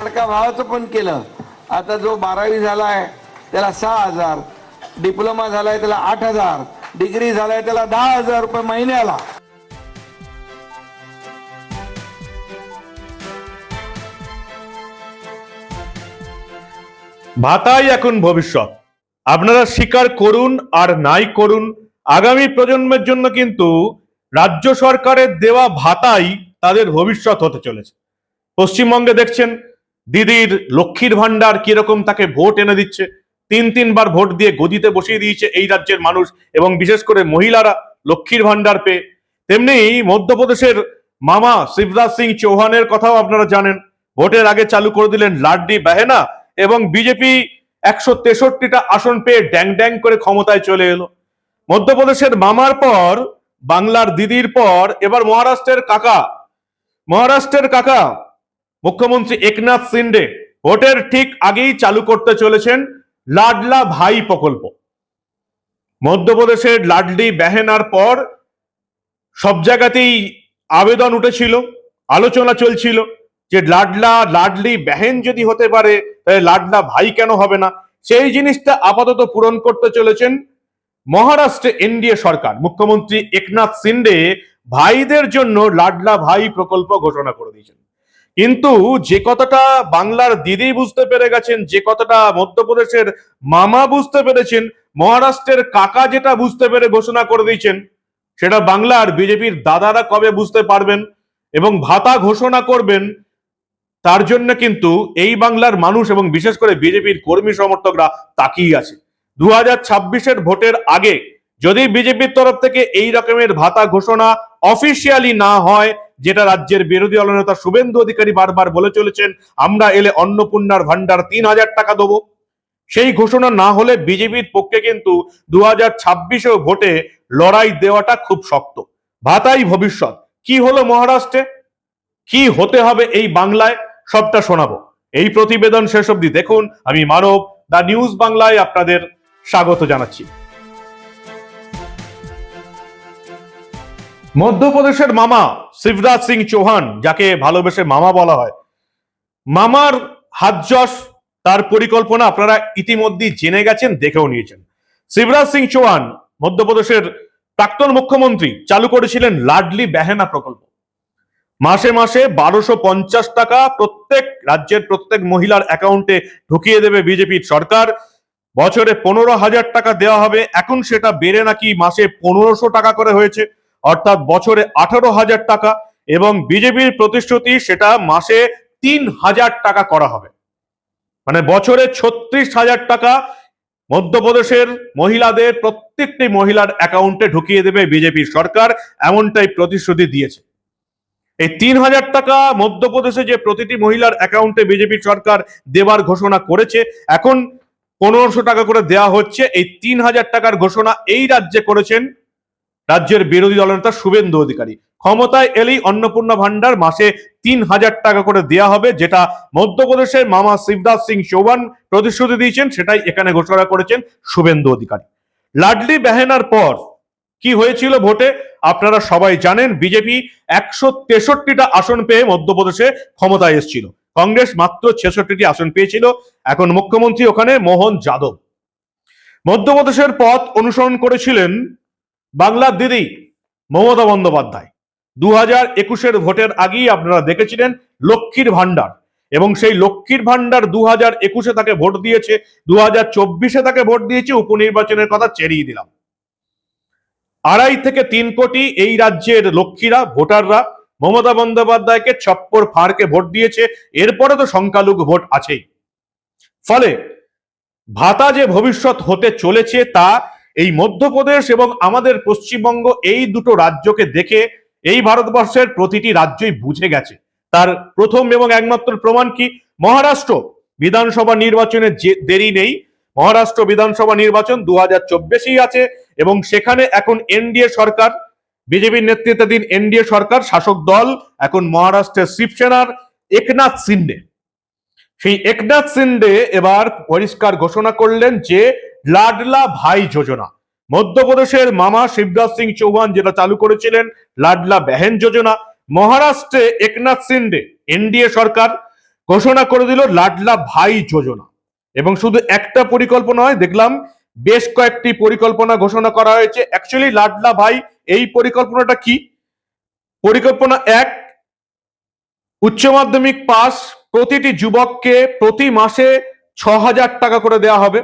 लाडका भावाचं पण केलं आता जो बारावी झालाय त्याला सहा हजार डिप्लोमा झालाय त्याला आठ हजार डिग्री झालाय त्याला दहा हजार रुपये महिन्याला ভাতাই এখন ভবিষ্যৎ আপনারা স্বীকার করুন আর নাই করুন আগামী প্রজন্মের জন্য কিন্তু রাজ্য সরকারের দেওয়া ভাতাই তাদের ভবিষ্যৎ হতে চলেছে পশ্চিমবঙ্গে দেখছেন দিদির লক্ষ্মীর ভান্ডার কীরকম তাকে ভোট এনে দিচ্ছে? তিন তিনবার ভোট দিয়ে গদিতে বসিয়ে দিয়েছে এই রাজ্যের মানুষ এবং বিশেষ করে মহিলারা লক্ষ্মীর ভান্ডার পেয়ে। তেমনি মধ্যপ্রদেশের মামা শিবরাজ সিং চৌহানের কথাও আপনারা জানেন। ভোটের আগে চালু করে দিলেন লাড্ডি বেহেনা এবং বিজেপি একশো তেষট্টিটা আসন পেয়ে ড্যাং ড্যাং করে ক্ষমতায় চলে এলো। মধ্যপ্রদেশের মামার পর, বাংলার দিদির পর, এবার মহারাষ্ট্রের কাকা। মহারাষ্ট্রের কাকা মুখ্যমন্ত্রী একনাথ সিন্ডে ভোটের ঠিক আগেই চালু করতে চলেছেন লাডলা ভাই প্রকল্প। মধ্যপ্রদেশের লাডলি বেহেনার পর সব জায়গাতেই আবেদন উঠেছিল, আলোচনা চলছিল যে লাডলা, লাডলি বেহেন যদি হতে পারে লাডলা ভাই কেন হবে না? সেই জিনিসটা আপাতত পূরণ করতে চলেছেন মহারাষ্ট্রে এনডিএ সরকার। মুখ্যমন্ত্রী একনাথ সিন্ডে ভাইদের জন্য লাডলা ভাই প্রকল্প ঘোষণা করে দিয়েছেন। কিন্তু যে কথাটা বাংলার দিদি বুঝতে পেরে গেছেন, যে কথাটা মধ্যপ্রদেশের মামা বুঝতে পেরেছেন, মহারাষ্ট্রের কাকা যেটা বুঝতে পেরে ঘোষণা করে দিয়েছেন, সেটা বাংলার বিজেপির দাদারা কবে বুঝতে পারবেন এবং ভাতা ঘোষণা করবেন, তার জন্য কিন্তু এই বাংলার মানুষ এবং বিশেষ করে বিজেপির কর্মী সমর্থকরা তাকিয়ে আছে। দু হাজার ভোটের আগে যদি বিজেপির তরফ থেকে এই রকমের ভাতা ঘোষণা অফিসিয়ালি না হয় যেটা রাজ্যের বিরোধী দলনেতা শুভেন্দু অধিকারী বারবার বলে চলেছেন, আমরা এলে অন্নপূর্ণার ভান্ডার তিন হাজার টাকা দেবো। সেই ঘোষণা না হলে বিজেপির পক্ষে কিন্তু দু হাজার ছাব্বিশেও ভোটে লড়াই দেওয়াটা খুব শক্ত। ভাতাই ভবিষ্যৎ। কি হলো মহারাষ্ট্রে? কি হতে হবে এই বাংলায়? সবটা শোনাবো। এই প্রতিবেদন শেষ অবধি দেখুন। আমি মানব, দা নিউজ বাংলায় আপনাদের স্বাগত জানাচ্ছি। মধ্যপ্রদেশের মামা শিবরাজ সিং চৌহান, যাকে ভালোবেসে মামা বলা হয়। মামার হাতযশ, তার পরিকল্পনা আপনারা ইতিমধ্যেই জেনে গেছেন, দেখেও নিয়েছেন। শিবরাজ সিং চৌহান, মধ্যপ্রদেশের প্রাক্তন মুখ্যমন্ত্রী, চালু করেছিলেন লাডলি বেহেনা প্রকল্প। মাসে মাসে বারোশো পঞ্চাশ টাকা প্রত্যেক রাজ্যের প্রত্যেক মহিলার অ্যাকাউন্টে ঢুকিয়ে দেবে বিজেপির সরকার। বছরে পনেরো হাজার টাকা দেওয়া হবে, এখন সেটা বেড়ে নাকি মাসে পনেরোশো টাকা করে হয়েছে। অর্থাৎ বছরে আঠারো হাজার টাকা এবং বিজেপির প্রতিশ্রুতি সেটা মাসে তিন হাজার টাকা করা হবে। মানে বছরে ছত্রিশ হাজার টাকা মধ্যপ্রদেশের মহিলাদের, প্রত্যেকটি মহিলার অ্যাকাউন্টে ঢুকিয়ে দেবে বিজেপির সরকার, এমনটাই প্রতিশ্রুতি দিয়েছে। এই তিন হাজার টাকা মধ্যপ্রদেশে যে প্রতিটি মহিলার অ্যাকাউন্টে বিজেপি সরকার দেবার ঘোষণা করেছে, এখন পনেরোশো টাকা করে দেওয়া হচ্ছে। এই তিন হাজার টাকার ঘোষণা এই রাজ্যে করেছেন রাজ্যের বিরোধী দলনেতা শুভেন্দু অধিকারী। ক্ষমতায় এলেই অন্নপূর্ণা ভান্ডার মাসে তিন হাজার টাকা করে দেওয়া হবে, যেটা মধ্যপ্রদেশের মামা শিবদাস সিং চৌহান প্রতিশ্রুতি দিয়েছেন, সেটাই এখানে ঘোষণা করেছেন শুভেন্দু অধিকারী। লাডলি বেহেনার পর কি হয়েছিল ভোটে? আপনারা সবাই জানেন, বিজেপি একশো তেষট্টিটা আসন পেয়ে মধ্যপ্রদেশে ক্ষমতায় এসেছিল। কংগ্রেস মাত্র ছেষট্টিটি আসন পেয়েছিল। এখন মুখ্যমন্ত্রী ওখানে মোহন যাদব। মধ্যপ্রদেশের পথ অনুসরণ করেছিলেন বাংলার দিদি মমতা বন্দ্যোপাধ্যায়। দু হাজার একুশের ভোটের আগেই আপনারা দেখেছিলেন লক্ষ্মীর ভান্ডার এবং সেই লক্ষ্মীর ভান্ডার দু হাজার একুশে তাকে ভোট দিয়েছে দু হাজার চব্বিশে তাকে ভোট দিয়েছে, উপনির্বাচনের কথা চেরিয়ে দিলাম। আড়াই থেকে তিন কোটি এই রাজ্যের লক্ষ্মীরা, ভোটাররা মমতা বন্দ্যোপাধ্যায়কে ছপ্পর ফাঁড়কে ভোট দিয়েছে, এরপরে তো সংখ্যালঘু ভোট আছেই। ফলে ভাতা যে ভবিষ্যৎ হতে চলেছে তা এই মধ্যপ্রদেশ এবং আমাদের পশ্চিমবঙ্গ এই দুটো রাজ্যকে দেখে এই ভারতবর্ষের প্রতিটি রাজ্যই বুঝে গেছে। তার প্রথম এবং একমাত্র প্রমাণ কি? মহারাষ্ট্র বিধানসভা নির্বাচনের যে দেরি নেই। মহারাষ্ট্র বিধানসভা নির্বাচন দু হাজার চব্বিশেই আছে এবং সেখানে এখন এনডিএ সরকার, বিজেপির নেতৃত্বাধীন এনডিএ সরকার, শাসক দল, এখন মহারাষ্ট্রের শিবসেনার একনাথ সিন্ডে। সেই একনাথ সিন্ডে এবার পরিষ্কার ঘোষণা করলেন যে লাডলা ভাই যোজনা। মধ্যপ্রদেশের মামা শিবরাজ সিং চৌহান যেটা চালু করেছিলেন, লাডলা বেহেন যোজনা। মহারাষ্ট্রে একনাথ সিন্ডে, এনডিএ সরকার ঘোষণা করে দিল লাডলা ভাই যোজনা। এবং শুধু একটা পরিকল্পনা হয় দেখলাম বেশ কয়েকটি পরিকল্পনা ঘোষণা করা হয়েছে। অ্যাকচুয়ালি লাডলা ভাই, এই পরিকল্পনাটা কি? পরিকল্পনা এক, উচ্চ মাধ্যমিক পাস প্রতিটি যুবককে প্রতি মাসে ছ হাজার টাকা করে দেওয়া হবে।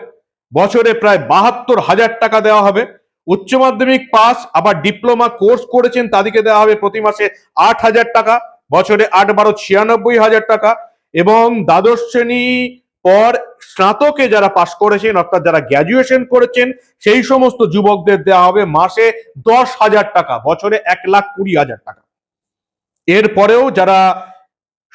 বছরে প্রায় বাহাত্তর হাজার টাকা দেওয়া হবে। উচ্চ মাধ্যমিক পাস, আবার ডিপ্লোমা কোর্স করেছেন, তাদেরকে দেওয়া হবে প্রতি মাসে আট হাজার টাকা, বছরে আট বারো ছিয়ানব্বই হাজার টাকা এবং দ্বাদশ শ্রেণি পর স্নাতকে যারা পাশ করেছেন, অর্থাৎ যারা গ্র্যাজুয়েশন করেছেন, সেই সমস্ত যুবকদের দেওয়া হবে মাসে দশ হাজার টাকা, বছরে এক লাখ কুড়ি হাজার টাকা। এরপরেও যারা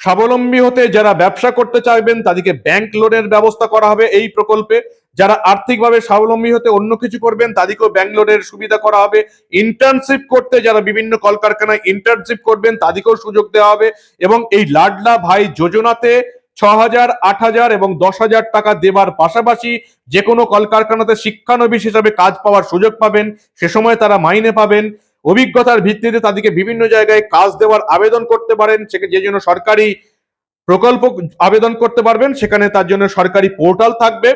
স্বাবলম্বী হতে যারা ব্যবসা করতে চাইবেন, তাদেরকে ব্যাংক লোনের ব্যবস্থা করা হবে এই প্রকল্পে। যারা আর্থিকভাবে স্বাবলম্বী হতে অন্য কিছু করবেন, তাদেরকেও ব্যাংক লোনের সুবিধা করা হবে। ইন্টার্নশিপ করতে যারা বিভিন্ন কলকারখানায় ইন্টার্নশিপ করবেন, তাদেরকেও সুযোগ দেওয়া হবে এবং এই লাডলা ভাই যোজনাতে ছ হাজার আট হাজার এবং দশ হাজার টাকা দেবার পাশাপাশি যে কোনো কলকারখানাতে শিক্ষানবিশ হিসাবে কাজ পাওয়ার সুযোগ পাবেন, সে সময় তারা মাইনে পাবেন। অভিজ্ঞতার ভিত্তিতে তাদেরকে বিভিন্ন জায়গায় কাজ দেওয়ার আবেদন করতে পারেন যে জন্য সরকারি প্রকল্প আবেদন করতে পারবেন, সেখানে তার জন্য সরকারি পোর্টাল থাকবে।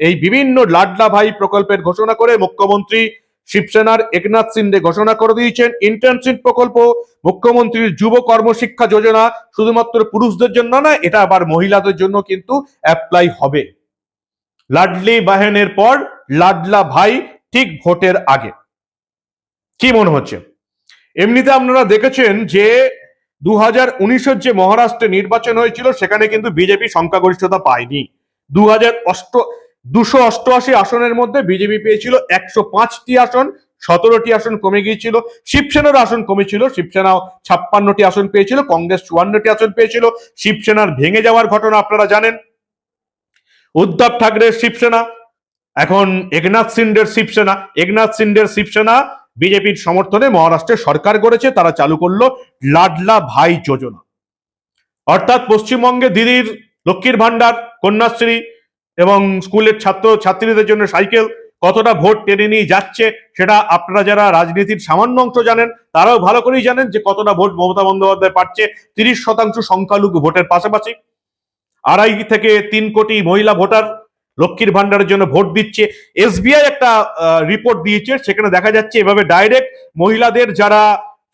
এই বিভিন্ন লাডলা ভাই প্রকল্পের ঘোষণা করে মুখ্যমন্ত্রী শিবসেনার একনাথ সিন্ডে ঘোষণা করে দিয়েছেন। ইন্টার্নশিপ প্রকল্প, মুখ্যমন্ত্রীর যুব কর্মশিক্ষা যোজনা শুধুমাত্র পুরুষদের জন্য না, এটা আবার মহিলাদের জন্য কিন্তু অ্যাপ্লাই হবে। লাডলি বাহেনের পর লাডলা ভাই ঠিক ভোটের আগে। কি মনে হচ্ছে? এমনিতে আপনারা দেখেছেন যে দু হাজার যে মহারাষ্ট্রে নির্বাচন হয়েছিল, সেখানে কিন্তু বিজেপি সংখ্যাগরিষ্ঠতা পায়নি। দু হাজার অষ্ট দুশো অষ্টআশি আসনের মধ্যে বিজেপি পেয়েছিল একশো পাঁচটি আসন, সতেরোটি আসন কমে গিয়েছিল, শিবসেনার আসন কমেছিল, শিবসেনাও ছাপ্পান্নটি আসন পেয়েছিল, কংগ্রেস চুয়ান্নটি আসন পেয়েছিল, শিবসেনার ভেঙে যাওয়ার ঘটনা আপনারা জানেন। উদ্ধব ঠাকরের শিবসেনা, এখন একনাথ সিন্ডের শিবসেনা, একনাথ সিন্ডের শিবসেনা বিজেপির সমর্থনে মহারাষ্ট্রে সরকার গড়েছে, তারা চালু করল লাডলা ভাই যোজনা। অর্থাৎ পশ্চিমবঙ্গে দিদির, লক্ষ্মীর ভান্ডার কন্যাশ্রী এবং স্কুলের ছাত্র ছাত্রীদের জন্য সাইকেল কতটা ভোট টেনে নিয়ে যাচ্ছে সেটা আপনারা যারা রাজনীতির সামান্য অংশ জানেন, তারাও ভালো করেই জানেন যে কতটা ভোট মমতা বন্দ্যোপাধ্যায় পাচ্ছে। তিরিশ শতাংশ সংখ্যালঘু ভোটের পাশাপাশি আড়াই থেকে তিন কোটি মহিলা ভোটার লক্ষ্মীর ভান্ডারের জন্য ভোট দিচ্ছে। এসবিআই একটা রিপোর্ট দিয়েছে, সেখানে দেখা যাচ্ছে এভাবে ডাইরেক্ট মহিলাদের যারা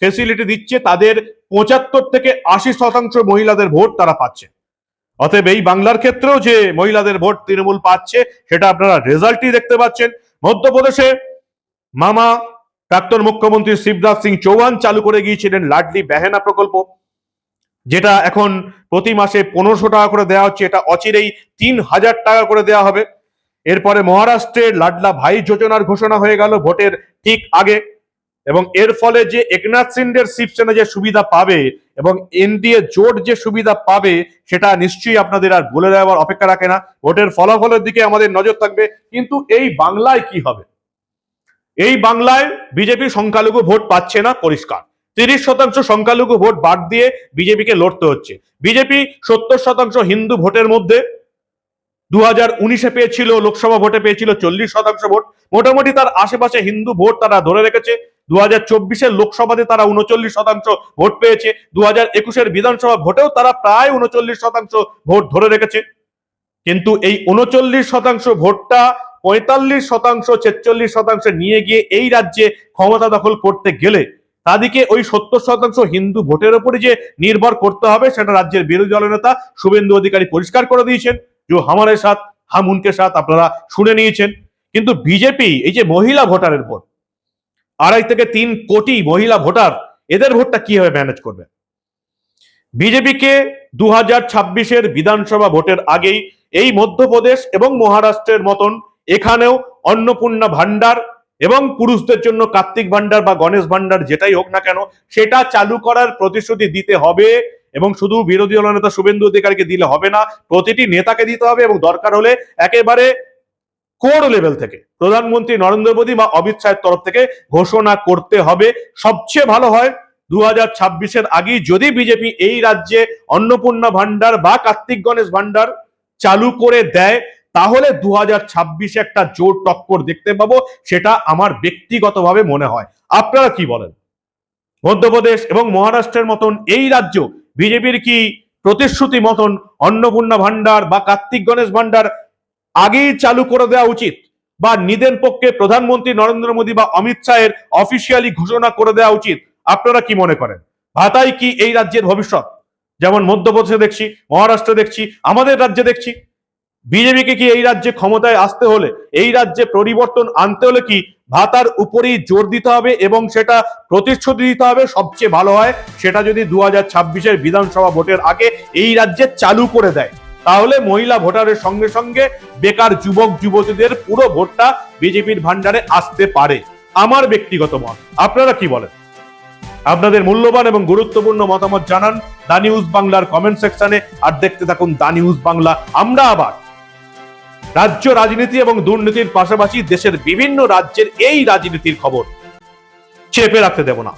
ফেসিলিটি দিচ্ছে, তাদের পঁচাত্তর থেকে আশি শতাংশ মহিলাদের ভোট তারা পাচ্ছে। অতএব এই বাংলার ক্ষেত্রেও যে মহিলাদের ভোট তৃণমূল পাচ্ছে, সেটা আপনারা রেজাল্টই দেখতে পাচ্ছেন। মধ্যপ্রদেশে মামা প্রাক্তন মুখ্যমন্ত্রী শিবরাজ সিং চৌহান চালু করে গিয়েছিলেন লাডলি বেহেনা প্রকল্প, যেটা এখন প্রতি মাসে পনেরোশো টাকা করে দেওয়া হচ্ছে, এটা অচিরেই তিন হাজার টাকা করে দেওয়া হবে। এরপরে মহারাষ্ট্রের লাডলা ভাই যোজনার ঘোষণা হয়ে গেল ভোটের ঠিক আগে, এবং এর ফলে যে একনাথ সিন্ডের শিবসেনা যে সুবিধা পাবে এবং এনডিএ জোট যে সুবিধা পাবে, সেটা নিশ্চয়ই আপনাদের আর বলে দেওয়ার অপেক্ষা রাখে না। ভোটের ফলাফলের দিকে আমাদের নজর থাকবে। কিন্তু এই বাংলায় কি হবে? এই বাংলায় বিজেপি সংখ্যালঘু ভোট পাচ্ছে না, পরিষ্কার। তিরিশ শতাংশ সংখ্যালঘু ভোট বাদ দিয়ে বিজেপিকে লড়তে হচ্ছে। বিজেপি সত্তর শতাংশ হিন্দু ভোটের মধ্যে। দু হাজার উনিশে পেয়েছিল, লোকসভা ভোটে পেয়েছিল চল্লিশ শতাংশ ভোট। মোটামুটি তার আশেপাশে হিন্দু ভোট তারা ধরে রেখেছে। দু হাজার লোকসভাতে তারা উনচল্লিশ শতাংশ ভোট পেয়েছে। দু হাজার একুশের বিধানসভা ভোটেও তারা প্রায় উনচল্লিশ শতাংশ ভোট ধরে রেখেছে। কিন্তু এই উনচল্লিশ শতাংশ ভোটটা পঁয়তাল্লিশ শতাংশ, ছেচল্লিশ শতাংশে নিয়ে গিয়ে এই রাজ্যে ক্ষমতা দখল করতে গেলে তাদেরকে ওই সত্তর শতাংশ হিন্দু ভোটের উপরে যে নির্ভর করতে হবে সেটা রাজ্যের বিরোধী দলনেতা শুভেন্দু অধিকারী পরিষ্কার করে দিয়েছেন। যে হামারে সাথ, হামুনকে সাথ আপনারা শুনে নিয়েছেন। কিন্তু বিজেপি, এই যে মহিলা ভোটারের ভোট আড়াই থেকে তিন কোটি মহিলা ভোটার, এদের ভোটটা কীভাবে ম্যানেজ করবে? বিজেপিকে দু হাজার ছাব্বিশের বিধানসভা ভোটের আগেই এই মধ্যপ্রদেশ এবং মহারাষ্ট্রের মতন এখানেও অন্নপূর্ণা ভান্ডার এবং পুরুষদের জন্য কার্তিক ভান্ডার বা গণেশ ভান্ডার যেটাই হোক না কেন, সেটা চালু করার প্রতিশ্রুতি দিতে হবে এবং শুধু বিরোধী দল নেতা শুভেন্দু অধিকারীকে দিলে হবে না, প্রতিটি নেতাকে দিতে হবে এবং দরকার হলে একেবারে কোর লেভেল থেকে। প্রধানমন্ত্রী নরেন্দ্র মোদী বা অমিত শাহের তরফ থেকে ঘোষণা করতে হবে। সবচেয়ে ভালো হয় দু হাজার ছাব্বিশের আগেই যদি বিজেপি এই রাজ্যে অন্নপূর্ণা ভান্ডার বা কার্তিক গণেশ ভান্ডার চালু করে দেয়, তাহলে দু হাজার ছাব্বিশে একটা জোর টক্কর দেখতে পাবো, সেটা আমার ব্যক্তিগতভাবে মনে হয়। আপনারা কি বলেন? মধ্যপ্রদেশ এবং মহারাষ্ট্রের মতন এই রাজ্য বিজেপির কি প্রতিশ্রুতি মতন অন্নপূর্ণা ভান্ডার বা কার্তিক গণেশ ভান্ডার আগেই চালু করে দেওয়া উচিত বা নিদেন পক্ষে প্রধানমন্ত্রী নরেন্দ্র মোদী বা অমিত শাহের অফিসিয়ালি ঘোষণা করে দেওয়া উচিত। আপনারা কি মনে করেন? ভাতাই কি এই রাজ্যের ভবিষ্যৎ? যেমন মধ্যপ্রদেশে দেখছি, মহারাষ্ট্রে দেখছি, আমাদের রাজ্যে দেখছি। বিজেপিকে কি এই রাজ্যে ক্ষমতায় আসতে হলে, এই রাজ্যে পরিবর্তন আনতে হলে কি ভাতার উপরেই জোর দিতে হবে এবং সেটা প্রতিশ্রুতি দিতে হবে? সবচেয়ে ভালো হয় সেটা যদি দু হাজার বিধানসভা ভোটের আগে এই রাজ্যে চালু করে দেয়। তাহলে মহিলা ভোটারের সঙ্গে সঙ্গে বেকার যুবক যুবতীদের পুরো ভোটটা বিজেপির ভান্ডারে আসতে পারে। আমার ব্যক্তিগত মত। আপনারা কি বলেন? আপনাদের মূল্যবান এবং গুরুত্বপূর্ণ মতামত জানান দা নিউজ বাংলার কমেন্ট সেকশনে আর দেখতে থাকুন দা নিউজ বাংলা। আমরা আবার রাজ্য রাজনীতি এবং দুর্নীতির পাশাপাশি দেশের বিভিন্ন রাজ্যের এই রাজনীতির খবর চেপে রাখতে দেব না।